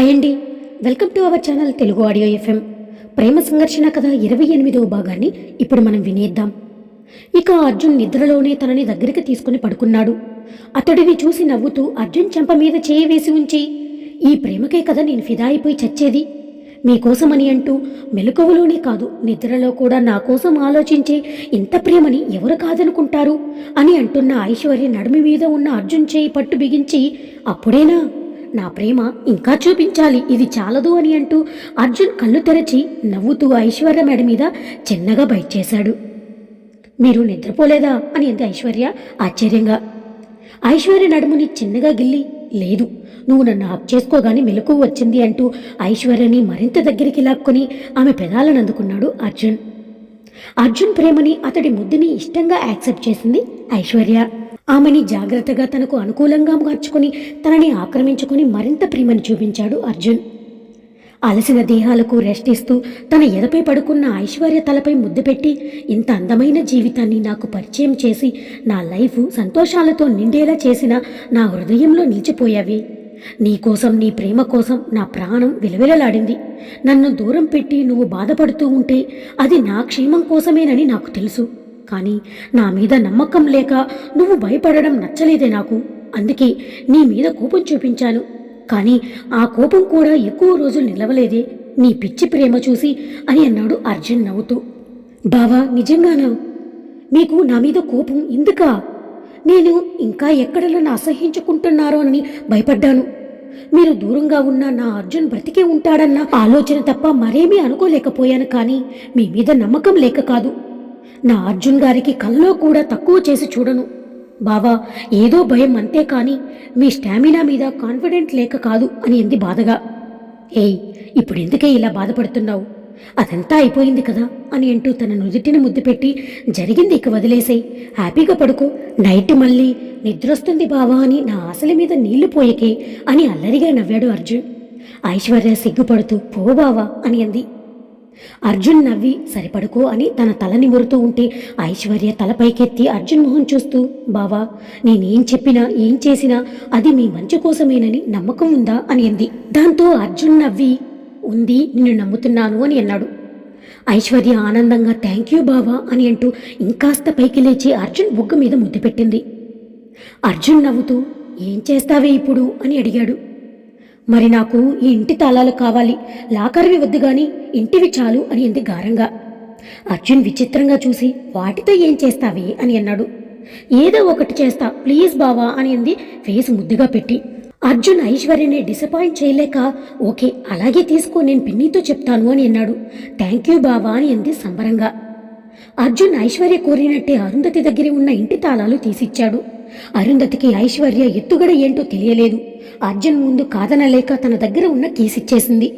Hi అండి. Welcome to our channel Telugu audio FM. ప్రేమ సంఘర్షణ కథ ఇరవై ఎనిమిదవ భాగాన్ని ఇప్పుడు మనం వినేద్దాం. ఇక అర్జున్ నిద్రలోనే తనని దగ్గరికి తీసుకుని పడుకున్నాడు. అతడిని చూసి నవ్వుతూ అర్జున్ చెంప మీద చేయి వేసి ఉంచి ఈ ప్రేమకే కదా నేను ఫిదా అయిపోయి చచ్చేది. మీకోసమని అంటూ మెలకువలోనే కాదు నిద్రలో కూడా నా కోసం ఆలోచించే ఇంత ప్రేమని ఎవరు కాదనుకుంటారు? అని అంటున్న ఐశ్వర్య నడుమి మీద ఉన్న అర్జున్ చేయి పట్టు బిగించి అప్పుడేనా? నా ప్రేమ ఇంకా చూపించాలి. ఇది చాలదు అని అంటూ అర్జున్ కళ్ళు తెరచి నవ్వుతూ ఐశ్వర్య మెడ మీద చిన్నగా బైట్ చేశాడు. మీరు నిద్రపోలేదా? అని అంది ఐశ్వర్య ఆశ్చర్యంగా. ఐశ్వర్య నడుముని చిన్నగా గిల్లి లేదు నువ్వు నన్ను ఆప్ చేసుకోగానే మెలకు వచ్చింది అంటూ ఐశ్వర్యని మరింత దగ్గరికి లాక్కొని ఆమె పెదాలను అందుకున్నాడు అర్జున్. అర్జున్ ప్రేమని అతడి ముద్దుని ఇష్టంగా యాక్సెప్ట్ చేసింది ఐశ్వర్య. ఆమెని జాగ్రత్తగా తనకు అనుకూలంగా మార్చుకొని తనని ఆక్రమించుకొని మరింత ప్రేమని చూపించాడు అర్జున్. అలసిన దేహాలకు రెస్ట్ ఇస్తూ తన ఎదపై పడుకున్న ఐశ్వర్య తలపై ముద్దు పెట్టి ఇంత అందమైన జీవితాన్ని నాకు పరిచయం చేసి నా లైఫ్ సంతోషాలతో నిండేలా చేసిన నా హృదయంలో నిలిచిపోయావి. నీ కోసం నీ ప్రేమ కోసం నా ప్రాణం విలవిలలాడింది. నన్ను దూరం పెట్టి నువ్వు బాధపడుతూ ఉంటే అది నా క్షేమం కోసమేనని నాకు తెలుసు. కానీ నా మీద నమ్మకం లేక నువ్వు భయపడడం నచ్చలేదే నాకు. అందుకే నీ మీద కోపం చూపించాను. కానీ ఆ కోపం కూడా ఎక్కువ రోజులు నిలవలేదే. నీ పిచ్చి ప్రేమ చూసి అని అన్నాడు అర్జున్ నవ్వుతూ. బావా నిజంగానా? మీకు నా మీద కోపం ఎందుకా? నేను ఇంకా ఎక్కడ నన్ను అసహించుకుంటున్నారోనని భయపడ్డాను. మీరు దూరంగా ఉన్న నా అర్జున్ బ్రతికే ఉంటాడన్న ఆలోచన తప్ప మరేమీ అనుకోలేకపోయాను కానీ మీ మీద నమ్మకం లేక కాదు. నా అర్జున్ గారికి కల్లో కూడా తక్కువ చేసి చూడను. బావా ఏదో భయం అంతే కానీ మీ స్టామినా మీద కాన్ఫిడెంట్ లేక కాదు అని అంది బాధగా. ఏయ్ ఇప్పుడు ఎందుకే ఇలా బాధపడుతున్నావు? అదంతా అయిపోయింది కదా అని అంటూ తన నుదుటిని ముద్దు పెట్టి జరిగింది ఇక వదిలేసాయి హ్యాపీగా పడుకో నైట్ మళ్ళీ నిద్రొస్తుంది బావా అని నా ఆశల మీద నీళ్ళు పోయకే అని అల్లరిగా నవ్వాడు అర్జున్. ఐశ్వర్య సిగ్గుపడుతూ పో బావా అని అంది. అర్జున్ నవ్వి సరిపడుకో అని తన తల నిమురుతూ ఉంటే ఐశ్వర్య తలపైకెత్తి అర్జున్ మొహం చూస్తూ బావా నేనేం చెప్పినా ఏం చేసినా అది మీ మంచి కోసమేనని నమ్మకం ఉందా? అని అంది. దాంతో అర్జున్ నవ్వి ఉంది నిన్ను నమ్ముతున్నాను అని అన్నాడు. ఐశ్వర్య ఆనందంగా థ్యాంక్ యూ బావా అని అంటూ ఇంకాస్త పైకి లేచి అర్జున్ బుగ్గ మీద ముద్దు పెట్టింది. అర్జున్ నవ్వుతూ ఏం చేస్తావే ఇప్పుడు? అని అడిగాడు. మరి నాకు ఈ ఇంటి తాళాలు కావాలి. లాకర్వి వద్దు గాని ఇంటివి చాలు అని అంది గారంగా. అర్జున్ విచిత్రంగా చూసి వాటితో ఏం చేస్తావి? అని అన్నాడు. ఏదో ఒకటి చేస్తా ప్లీజ్ బావా అని అంది ఫేస్ ముద్దుగా పెట్టి. అర్జున్ ఐశ్వర్యని డిసప్పాయింట్ చేయలేక ఓకే అలాగే తీసుకో నేను పిన్నితో చెప్తాను అని అన్నాడు. థ్యాంక్ యూ బావా అని అంది సంబరంగా. అర్జున్ ఐశ్వర్య కోరినట్టే అరుంధతి దగ్గర ఉన్న ఇంటి తాళాలు తీసిచ్చాడు. అరుంధతికి ఐశ్వర్య ఎత్తుగడ ఏంటో తెలియలేదు. అర్జున్ ముందు కాదనలేక తన దగ్గర ఉన్న కేసిచ్చేసింది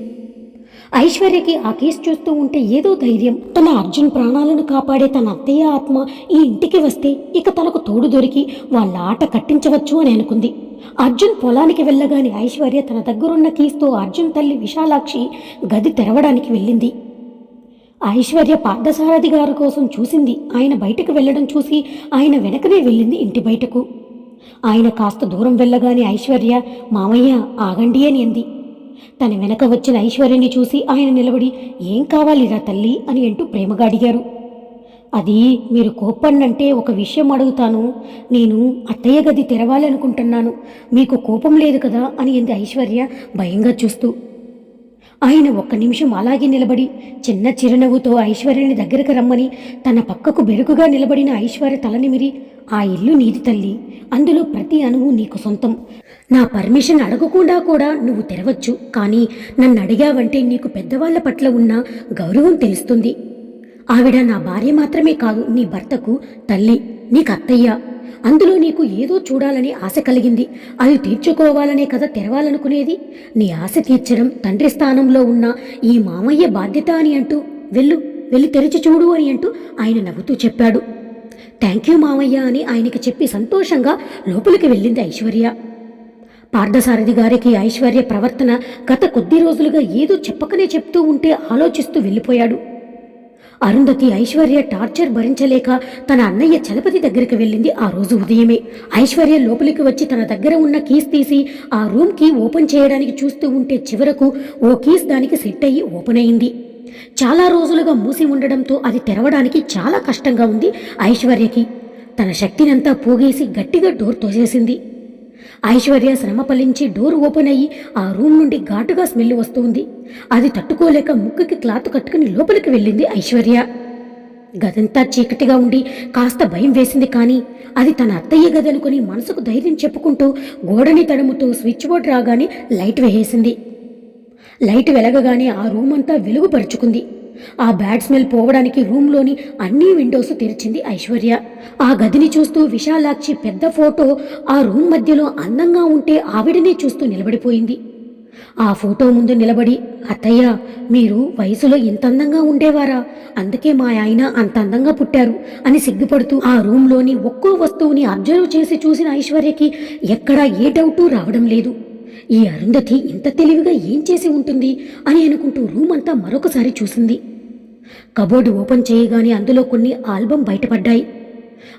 ఐశ్వర్యకి ఆ కేసు చూస్తూ ఉంటే ఏదో ధైర్యం. తన అర్జున్ ప్రాణాలను కాపాడే తన అత్తయ్య ఆత్మ ఈ ఇంటికి వస్తే ఇక తనకు తోడు దొరికి వాళ్ళ ఆట కట్టించవచ్చు అని అనుకుంది. అర్జున్ పొలానికి వెళ్ళగానే ఐశ్వర్య తన దగ్గరున్న కీస్తో అర్జున్ తల్లి విశాలాక్షి గది తెరవడానికి వెళ్ళింది. ఐశ్వర్య పార్థసారథి గారి కోసం చూసింది. ఆయన బయటకు వెళ్ళడం చూసి ఆయన వెనకనే వెళ్ళింది ఇంటి బయటకు. ఆయన కాస్త దూరం వెళ్ళగానే ఐశ్వర్య మామయ్య ఆగండి అని అంది. తన వెనక వచ్చిన ఐశ్వర్యని చూసి ఆయన నిలబడి ఏం కావాలిరా తల్లి అని అంటూ ప్రేమగా అడిగారు. అది మీరు కోపన్నంటే ఒక విషయం అడుగుతాను. నేను అత్తయ్య గది తెరవాలనుకుంటున్నాను. మీకు కోపం లేదు కదా అని అంది ఐశ్వర్య భయంగా చూస్తూ. ఆయన ఒక్క నిమిషం అలాగే నిలబడి చిన్న చిరునవ్వుతో ఐశ్వర్యని దగ్గరకు రమ్మని తన పక్కకు బెరుకుగా నిలబడిన ఐశ్వర్య తలనిమిరి ఆ ఇల్లు నీది తల్లి. అందులో ప్రతి అణువు నీకు సొంతం. నా పర్మిషన్ అడగకుండా కూడా నువ్వు తెరవచ్చు. కానీ నన్ను అడిగావంటే నీకు పెద్దవాళ్ళ పట్ల ఉన్న గౌరవం తెలుస్తుంది. ఆవిడ నా భార్య మాత్రమే కాదు నీ భర్తకు తల్లి నీకు అత్తయ్య అందులో నీకు ఏదో చూడాలని ఆశ కలిగింది. అది తీర్చుకోవాలనే కథ తెరవాలనుకునేది. నీ ఆశ తీర్చడం తండ్రి స్థానంలో ఉన్న ఈ మామయ్య బాధ్యత అని అంటూ వెళ్ళు వెళ్ళి తెరిచి చూడు అని అంటూ ఆయన నవ్వుతూ చెప్పాడు. థ్యాంక్ యూ మామయ్య అని ఆయనకి చెప్పి సంతోషంగా లోపలికి వెళ్ళింది ఐశ్వర్య. పార్థసారథి గారికి ఐశ్వర్య ప్రవర్తన గత కొద్ది రోజులుగా ఏదో చెప్పకనే చెప్తూ ఉంటే ఆలోచిస్తూ వెళ్ళిపోయాడు. అరుంధతి ఐశ్వర్య టార్చర్ భరించలేక తన అన్నయ్య చలపతి దగ్గరికి వెళ్ళింది ఆ రోజు ఉదయమే. ఐశ్వర్య లోపలికి వచ్చి తన దగ్గర ఉన్న కీస్ తీసి ఆ రూమ్కి ఓపెన్ చేయడానికి చూస్తూ ఉంటే చివరకు ఓ కీస్ దానికి సెట్ అయ్యి ఓపెన్ అయింది. చాలా రోజులుగా మూసి ఉండడంతో అది తెరవడానికి చాలా కష్టంగా ఉంది ఐశ్వర్యకి. తన శక్తినంతా పోగేసి గట్టిగా డోర్ తోసేసింది. ఐశ్వర్య శ్రమ ఫలించి డోర్ ఓపెన్ అయ్యి ఆ రూమ్ నుండి ఘాటుగా స్మెల్ వస్తుంది. అది తట్టుకోలేక ముక్కుకి క్లాత్ కట్టుకుని లోపలికి వెళ్ళింది ఐశ్వర్య. గదంతా చీకటిగా ఉండి కాస్త భయం వేసింది కానీ అది తన అత్తయ్య గదనుకుని మనసుకు ధైర్యం చెప్పుకుంటూ గోడని తడుముతూ స్విచ్ బోర్డ్ రాగానే లైట్ వేసేసింది. లైట్ వెలగగానే ఆ రూమ్ అంతా వెలుగుపరుచుకుంది. ఆ బ్యాడ్ స్మెల్ పోవడానికి రూమ్లోని అన్ని విండోస్ తెరిచింది ఐశ్వర్య. ఆ గదిని చూస్తూ విశాలాక్షి పెద్ద ఫోటో ఆ రూమ్ మధ్యలో అందంగా ఉంటే ఆవిడనే చూస్తూ నిలబడిపోయింది. ఆ ఫోటో ముందు నిలబడి అత్తయ్య మీరు వయసులో ఇంత అందంగా ఉండేవారా? అందుకే మా ఆయన అంత అందంగా పుట్టారు అని సిగ్గుపడుతూ ఆ రూమ్లోని ఒక్కో వస్తువుని అబ్జర్వ్ చేసి చూసిన ఐశ్వర్యకి ఎక్కడా ఏ డౌటు రావడం లేదు. ఈ అరుంధతి ఇంత తెలివిగా ఏం చేసి ఉంటుంది అని అనుకుంటూ రూమ్ అంతా మరొకసారి చూసింది. కబోర్డు ఓపెన్ చేయగానే అందులో కొన్ని ఆల్బమ్ బయటపడ్డాయి.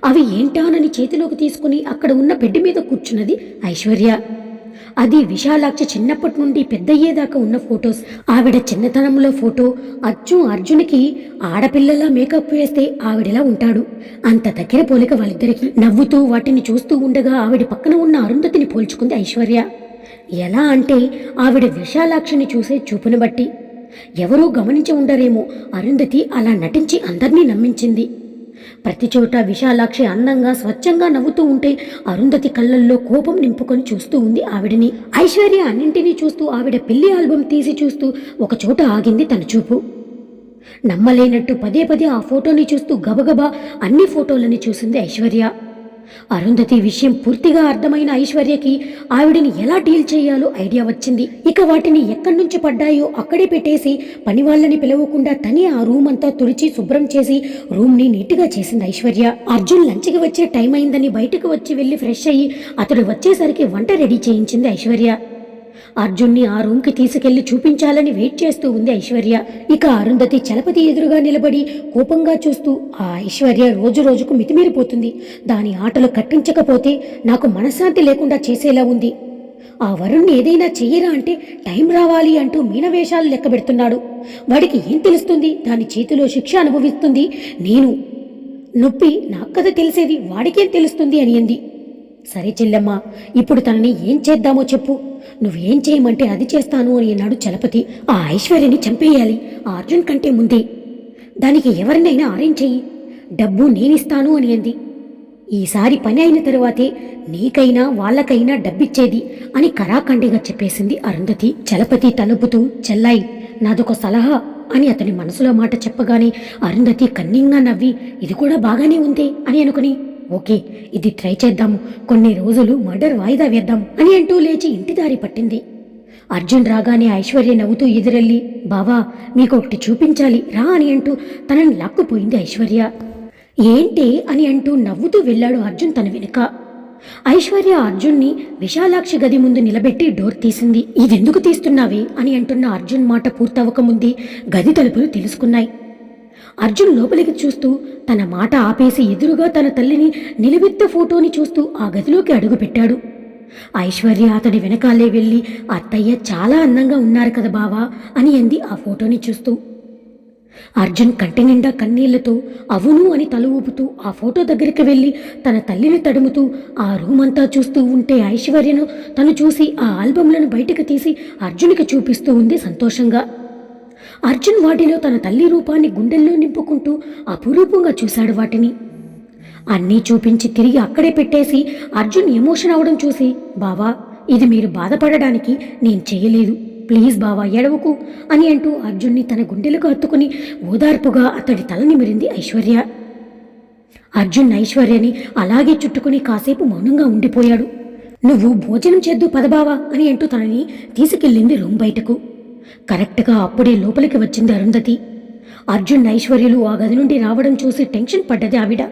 అవి ఏంటానని చేతిలోకి తీసుకుని అక్కడ ఉన్న బెడ్ మీద కూర్చున్నది ఐశ్వర్య. అది విశాలాక్ష చిన్నప్పటి నుండి పెద్దయ్యేదాకా ఉన్న ఫొటోస్. ఆవిడ చిన్నతనంలో ఫోటో. అచ్చు అర్జున్కి ఆడపిల్లలా మేకప్ వేస్తే ఆవిడలా ఉంటాడు. అంత దగ్గర పోలిక వాళ్ళిద్దరికి. నవ్వుతూ వాటిని చూస్తూ ఉండగా ఆవిడ పక్కన ఉన్న అరుంధతిని పోల్చుకుంది ఐశ్వర్య. ఎలా అంటే ఆవిడ విశాలాక్షిని చూసే చూపును బట్టి. ఎవరూ గమనించి ఉండరేమో అరుంధతి అలా నటించి అందర్నీ నమ్మించింది. ప్రతి చోట విశాలాక్షి అందంగా స్వచ్ఛంగా నవ్వుతూ ఉంటే అరుంధతి కళ్ళల్లో కోపం నింపుకొని చూస్తూ ఉంది ఆవిడని. ఐశ్వర్య అన్నింటినీ చూస్తూ ఆవిడ పెళ్ళి ఆల్బం తీసి చూస్తూ ఒక చోట ఆగింది తన చూపు. నమ్మలేనట్టు పదే పదే ఆ ఫోటోని చూస్తూ గబగబా అన్ని ఫోటోలని చూసింది ఐశ్వర్య. అరుంధతి విషయం పూర్తిగా అర్థమైన ఐశ్వర్యకి ఆవిడని ఎలా డీల్ చేయాలో ఐడియా వచ్చింది. ఇక వాటిని ఎక్కడి నుంచి పడ్డాయో అక్కడే పెట్టేసి పని వాళ్ళని పిలవకుండా తనే ఆ రూమ్ అంతా తుడిచి శుభ్రం చేసి రూమ్ని నీట్గా చేసింది ఐశ్వర్య. అర్జున్ లంచ్కి వచ్చే టైం అయిందని బయటకు వచ్చి వెళ్ళి ఫ్రెష్ అయ్యి అతడు వచ్చేసరికి వంట రెడీ చేయించింది ఐశ్వర్య. అర్జున్ని ఆ రూమ్కి తీసుకెళ్ళి చూపించాలని వెయిట్ చేస్తూ ఉంది ఐశ్వర్య. ఇక అరుంధతి చలపతి ఎదురుగా నిలబడి కోపంగా చూస్తూ ఆ ఐశ్వర్య రోజు రోజుకు మితిమీరిపోతుంది. దాని ఆటలు కట్టించకపోతే నాకు మనశ్శాంతి లేకుండా చేసేలా ఉంది. ఆ వరుణ్ణి ఏదైనా చెయ్యరా అంటే టైం రావాలి అంటూ మీనవేషాలు లెక్క పెడుతున్నాడు. వాడికి ఏం తెలుస్తుంది? దాని చేతిలో శిక్ష అనుభవిస్తుంది నేను. నొప్పి నాకు కథ తెలిసేది వాడికేం తెలుస్తుంది అని అంది. సరే చెల్లెమ్మ ఇప్పుడు తనని ఏం చేద్దామో చెప్పు. నువ్వేం చేయమంటే అది చేస్తాను అని అన్నాడు చలపతి. ఆ ఐశ్వర్యని చంపేయాలి. అర్జున్ కంటే ముందే. దానికి ఎవరినైనా అరేంజ్ చెయ్యి. డబ్బు నేనిస్తాను అని అంది. ఈసారి పని అయిన తరువాతే నీకైనా వాళ్ళకైనా డబ్బిచ్చేది అని కరాఖండిగా చెప్పేసింది అరుంధతి. చలపతి తలుపుతూ చెల్లాయి నాదొక సలహా అని అతని మనసులో మాట చెప్పగానే అరుంధతి కన్నింగా నవ్వి ఇది కూడా బాగానే ఉంది అని అనుకుని ఓకే ఇది ట్రై చేద్దాము. కొన్ని రోజులు మర్డర్ వాయిదా వేద్దాం అని అంటూ లేచి ఇంటి దారి పట్టింది. అర్జున్ రాగానే ఐశ్వర్య నవ్వుతూ ఎదురెళ్ళి బావా మీకు ఒకటి చూపించాలి రా అని అంటూ తనని లాక్కుపోయింది ఐశ్వర్య. ఏంటి? అని అంటూ నవ్వుతూ వెళ్ళాడు అర్జున్ తన వెనుక. ఐశ్వర్య అర్జున్ని విశాలాక్షి గది ముందు నిలబెట్టి డోర్ తీసింది. ఇదెందుకు తీస్తున్నావి? అని అంటున్న అర్జున్ మాట పూర్తవకముందే గది తలుపులు తెలుసుకున్నాయి. అర్జున్ లోపలికి చూస్తూ తన మాట ఆపేసి ఎదురుగా తన తల్లిని నిలబెత్త ఫోటోని చూస్తూ ఆ గదిలోకి అడుగుపెట్టాడు. ఐశ్వర్య అతడి వెనకాలే వెళ్ళి అత్తయ్య చాలా అందంగా ఉన్నారు కదా బావా అని అంది ఆ ఫోటోని చూస్తూ. అర్జున్ కంటి నిండా కన్నీళ్ళతో అవును అని తల ఊపుతూ ఆ ఫోటో దగ్గరికి వెళ్ళి తన తల్లిని తడుముతూ ఆ రూమ్ అంతా చూస్తూ ఉంటే ఐశ్వర్యను తను చూసి ఆ ఆల్బంలను బయటకు తీసి అర్జునికి చూపిస్తూ ఉంది సంతోషంగా. అర్జున్ వాటిలో తన తల్లి రూపాన్ని గుండెల్లో నింపుకుంటూ అపురూపంగా చూశాడు వాటిని. అన్నీ చూపించి తిరిగి అక్కడే పెట్టేసి అర్జున్ ఎమోషన్ అవడం చూసి బావా ఇది మీరు బాధపడడానికి నేను చేయలేదు. ప్లీజ్ బావా ఎడవకు అని అంటూ అర్జున్ని తన గుండెలకు హత్తుకుని ఓదార్పుగా అతడి తల నిమిరింది ఐశ్వర్య. అర్జున్ ఐశ్వర్యని అలాగే చుట్టుకుని కాసేపు మౌనంగా ఉండిపోయాడు. నువ్వు భోజనం చేద్దు పదబావా అని అంటూ తనని తీసుకెళ్ళింది రూమ్ బయటకు. కరెక్ట్గా అప్పుడే లోపలికి వచ్చింది అరుంధతి. అర్జున్ ఐశ్వర్యులు ఆ గది నుండి రావడం చూసి టెన్షన్ పడ్డది ఆవిడ.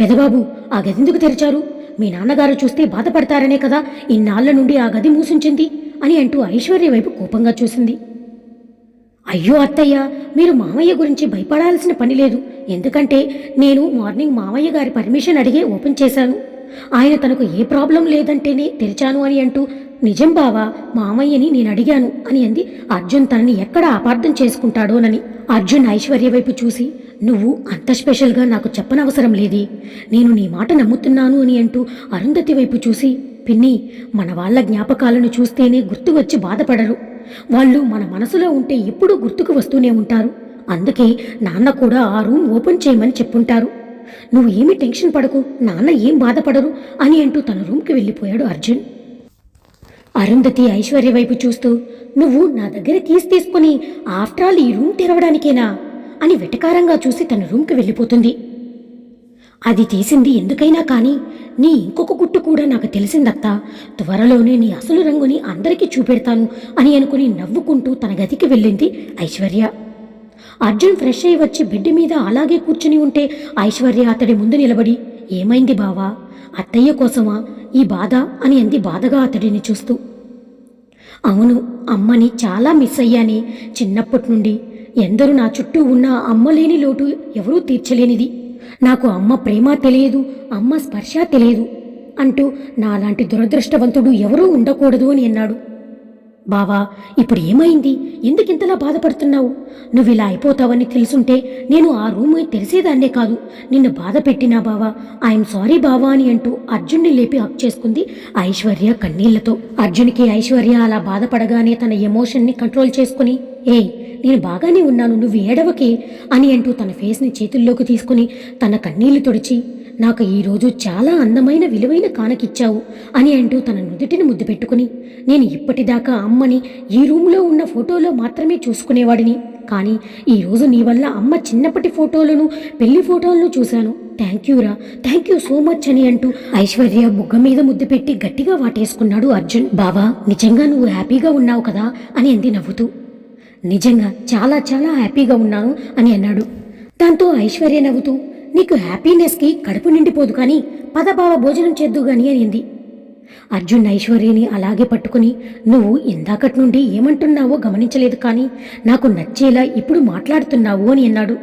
పెదబాబు ఆ గదెందుకు తెరిచారు? మీ నాన్నగారు చూస్తే బాధపడతారనే కదా ఇన్నాళ్ళ నుండి ఆ గది మూసించింది అని అంటూ ఐశ్వర్య వైపు కోపంగా చూసింది. అయ్యో అత్తయ్య మీరు మామయ్య గురించి భయపడాల్సిన పని లేదు. ఎందుకంటే నేను మార్నింగ్ మామయ్య గారి పర్మిషన్ అడిగే ఓపెన్ చేశాను. ఆయన తనకు ఏ ప్రాబ్లం లేదంటేనే తెరిచాను అని అంటూ నిజం బావా మామయ్యని నేను అడిగాను అని అంది. అర్జున్ తనని ఎక్కడ అపార్థం చేసుకుంటాడోనని. అర్జున్ ఐశ్వర్య వైపు చూసి నువ్వు అంత స్పెషల్గా నాకు చెప్పనవసరం లేదే. నేను నీ మాట నమ్ముతున్నాను అని అంటూ అరుంధతి వైపు చూసి పిన్ని మన వాళ్ళ జ్ఞాపకాలను చూస్తేనే గుర్తు వచ్చి బాధపడరు. వాళ్ళు మన మనసులో ఉంటే ఎప్పుడూ గుర్తుకు వస్తూనే ఉంటారు. అందుకే నాన్న కూడా ఆ రూమ్ ఓపెన్ చేయమని చెప్పుంటారు. నువ్వు ఏమీ టెన్షన్ పడకు నాన్న ఏం బాధపడరు అని అంటూ తన రూమ్కి వెళ్ళిపోయాడు అర్జున్. అరుంధతి ఐశ్వర్య వైపు చూస్తూ నువ్వు నా దగ్గర కీస్ తీసుకుని ఆఫ్టర్ ఆల్ ఈ రూమ్ తెరవడానికేనా? అని వెటకారంగా చూసి తన రూమ్కి వెళ్ళిపోతుంది. అది తీసింది ఎందుకైనా కానీ నీ ఇంకొక గుట్టు కూడా నాకు తెలిసిందత్తా. త్వరలోనే నీ అసలు రంగుని అందరికీ చూపెడతాను అని అనుకుని నవ్వుకుంటూ తన గదికి వెళ్ళింది ఐశ్వర్య. అర్జున్ ఫ్రెష్ అయి వచ్చి బెడ్ మీద అలాగే కూర్చుని ఉంటే ఐశ్వర్య అతడి ముందు నిలబడి ఏమైంది బావా? అత్తయ్య కోసమా? ఈ బాధ? అని అంది బాధగా అతడిని చూస్తూ. అవును అమ్మని చాలా మిస్ అయ్యానే. చిన్నప్పటి నుండి ఎందరు నా చుట్టూ ఉన్న అమ్మ లేని లోటు ఎవరూ తీర్చలేనిది. నాకు అమ్మ ప్రేమ తెలియదు అమ్మ స్పర్శ తెలియదు అంటూ నాలాంటి దురదృష్టవంతుడు ఎవరూ ఉండకూడదు అని అన్నాడు. బావా ఇప్పుడు ఏమైంది? ఎందుకింతలా బాధపడుతున్నావు? నువ్వు ఇలా అయిపోతావని తెలుసుంటే నేను ఆ రూమ్ తెలిసేదాన్నే కాదు. నిన్ను బాధ పెట్టినా బావా ఐఎమ్ సారీ బావా అని అంటూ అర్జున్ని లేపి హక్ చేసుకుంది ఐశ్వర్య కన్నీళ్ళతో. అర్జున్కి ఐశ్వర్య అలా బాధపడగానే తన ఎమోషన్ని కంట్రోల్ చేసుకుని ఏయ్ నేను బాగానే ఉన్నాను నువ్వు ఏడవకే అని అంటూ తన ఫేస్ని చేతుల్లోకి తీసుకుని తన కన్నీళ్ళు తుడిచి నాకు ఈరోజు చాలా అందమైన విలువైన కానకిచ్చావు అని అంటూ తన నుదుటిని ముద్దు పెట్టుకుని నేను ఇప్పటిదాకా అమ్మని ఈ రూమ్లో ఉన్న ఫోటోలో మాత్రమే చూసుకునేవాడిని. కానీ ఈరోజు నీ వల్ల అమ్మ చిన్నప్పటి ఫోటోలను పెళ్ళి ఫోటోలను చూశాను. థ్యాంక్ యూ రా థ్యాంక్ యూ సో మచ్ అని అంటూ ఐశ్వర్య బుగ్గ మీద ముద్దు పెట్టి గట్టిగా వాటేసుకున్నాడు అర్జున్. బావా నిజంగా నువ్వు హ్యాపీగా ఉన్నావు కదా అని అంది నవ్వుతూ. నిజంగా చాలా చాలా హ్యాపీగా ఉన్నాను అని అన్నాడు. దాంతో ఐశ్వర్య నవ్వుతూ నీకు హ్యాపీనెస్కి కడుపు నిండిపోదు కానీ పదభావ భోజనం చేద్దు గాని అనింది అర్జున్ ఐశ్వర్యని అలాగే పట్టుకుని నువ్వు ఇందాకటి నుండి ఏమంటున్నావో గమనించలేదు కానీ నాకు నచ్చేలా ఇప్పుడు మాట్లాడుతున్నావు అని అన్నాడు.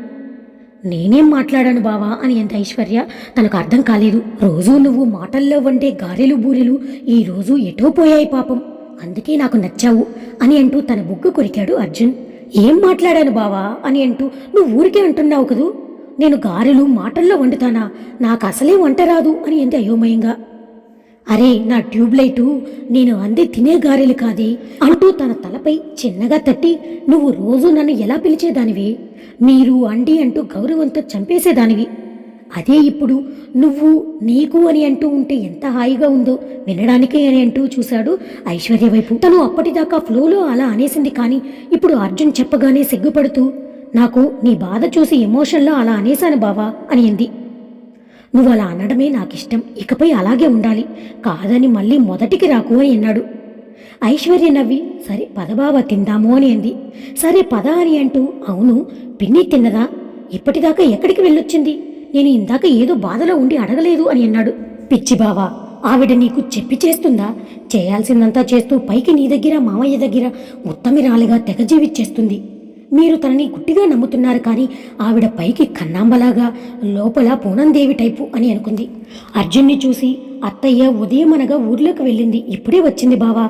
నేనేం మాట్లాడాను బావా అని అంత ఐశ్వర్య. తనకు అర్థం కాలేదు. రోజూ నువ్వు మాటల్లో వండే గారెలు బూరెలు ఈ రోజు ఎటో పోయాయి పాపం. అందుకే నాకు నచ్చావు అని అంటూ తన బుగ్గు కొరికాడు అర్జున్. ఏం మాట్లాడాను బావా అని అంటూ నువ్వు ఊరికే అంటున్నావు కదూ? నేను గారెలు మాటల్లో వండుతానా? నాకు అసలే వంట రాదు అని అంది అయోమయంగా. అరే నా ట్యూబ్లైటు నేను అంది తినే గారెలు కాదే. అంటూ తన తలపై చిన్నగా తట్టి నువ్వు రోజు నన్ను ఎలా పిలిచేదానివి? మీరు అండి అంటూ గౌరవంతో చంపేసేదానివి. అదే ఇప్పుడు నువ్వు నీకు అని అంటూ ఉంటే ఎంత హాయిగా ఉందో వినడానికే అని అంటూ చూశాడు ఐశ్వర్య వైపు. తను అప్పటిదాకా ఫ్లోలో అలా అనేసింది కానీ ఇప్పుడు అర్జున్ చెప్పగానే సిగ్గుపడుతూ నాకు నీ బాధ చూసి ఎమోషన్లో అలా అనేశాను బావా అనింది నువ్వు అలా అనడమే నాకిష్టం. ఇకపై అలాగే ఉండాలి. కాదని మళ్ళీ మొదటికి రాకు అని అన్నాడు. ఐశ్వర్య నవ్వి సరే పదబావ తిందాము అని అంది. సరే పద అని అంటూ అవును పిన్ని తిన్నదా? ఇప్పటిదాకా ఎక్కడికి వెళ్ళొచ్చింది? నేను ఇందాక ఏదో బాధలో ఉండి అడగలేదు అని అన్నాడు. పిచ్చి బావా ఆవిడ నీకు చెప్పి చేస్తుందా? చేయాల్సిందంతా చేస్తూ పైకి నీ దగ్గర మామయ్య దగ్గర ఉత్తమిరాలుగా తెగ జీవిచ్చేస్తుంది మీరు తనని గుట్టిగా నమ్ముతున్నారు కానీ ఆవిడ పైకి కన్నాంబలాగా లోపల పూనందేవి టైపు అని అనుకుంది. అర్జున్ని చూసి అత్తయ్య ఉదయం అనగా ఊర్లోకి వెళ్ళింది ఇప్పుడే వచ్చింది బావా.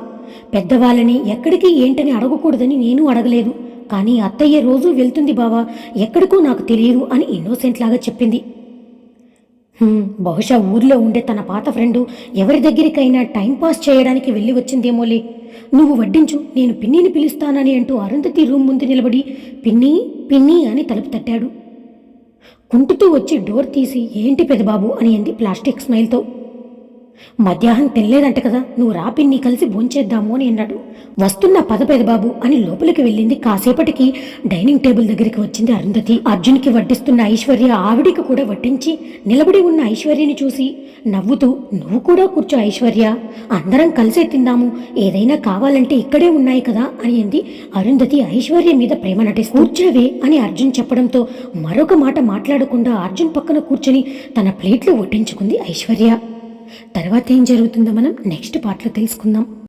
పెద్దవాళ్ళని ఎక్కడికి ఏంటని అడగకూడదని నేను అడగలేదు. కానీ అత్తయ్య రోజూ వెళ్తుంది బావా ఎక్కడికో నాకు తెలియదు అని ఇన్నోసెంట్ లాగా చెప్పింది. బహుశా ఊర్లో ఉండే తన పాత ఫ్రెండు ఎవరి దగ్గరికైనా టైంపాస్ చేయడానికి వెళ్ళి వచ్చిందేమోలే. నువ్వు వడ్డించు నేను పిన్నిని పిలుస్తానని అంటూ అరుంధతి రూమ్ ముందు నిలబడి పిన్ని పిన్ని అని తలుపు తట్టాడు. కుంటుతూ వచ్చి డోర్ తీసి ఏంటి పెదబాబు అని అంది ప్లాస్టిక్ స్మైల్తో. మధ్యాహ్నం తినలేదంట కదా నువ్వు రా పిన్ని కలిసి భోంచేద్దాము అని అన్నాడు. వస్తున్న పద పెదబాబు అని లోపలికి వెళ్ళింది. కాసేపటికి డైనింగ్ టేబుల్ దగ్గరికి వచ్చింది అరుంధతి. అర్జున్కి వడ్డిస్తున్న ఐశ్వర్య ఆవిడికి కూడా వడ్డించి నిలబడి ఉన్న ఐశ్వర్యని చూసి నవ్వుతూ నువ్వు కూడా కూర్చో ఐశ్వర్య అందరం కలిసే తిందాము. ఏదైనా కావాలంటే ఇక్కడే ఉన్నాయి కదా అని అంది. అరుంధతి ఐశ్వర్య మీద ప్రేమ నటిస్తూ కూర్చోవే అని అర్జున్ చెప్పడంతో మరొక మాట మాట్లాడకుండా అర్జున్ పక్కన కూర్చొని తన ప్లేట్లు వడ్డించుకుంది ఐశ్వర్య. తర్వాత ఏం జరుగుతుందో మనం నెక్స్ట్ పార్ట్లో తెలుసుకుందాం.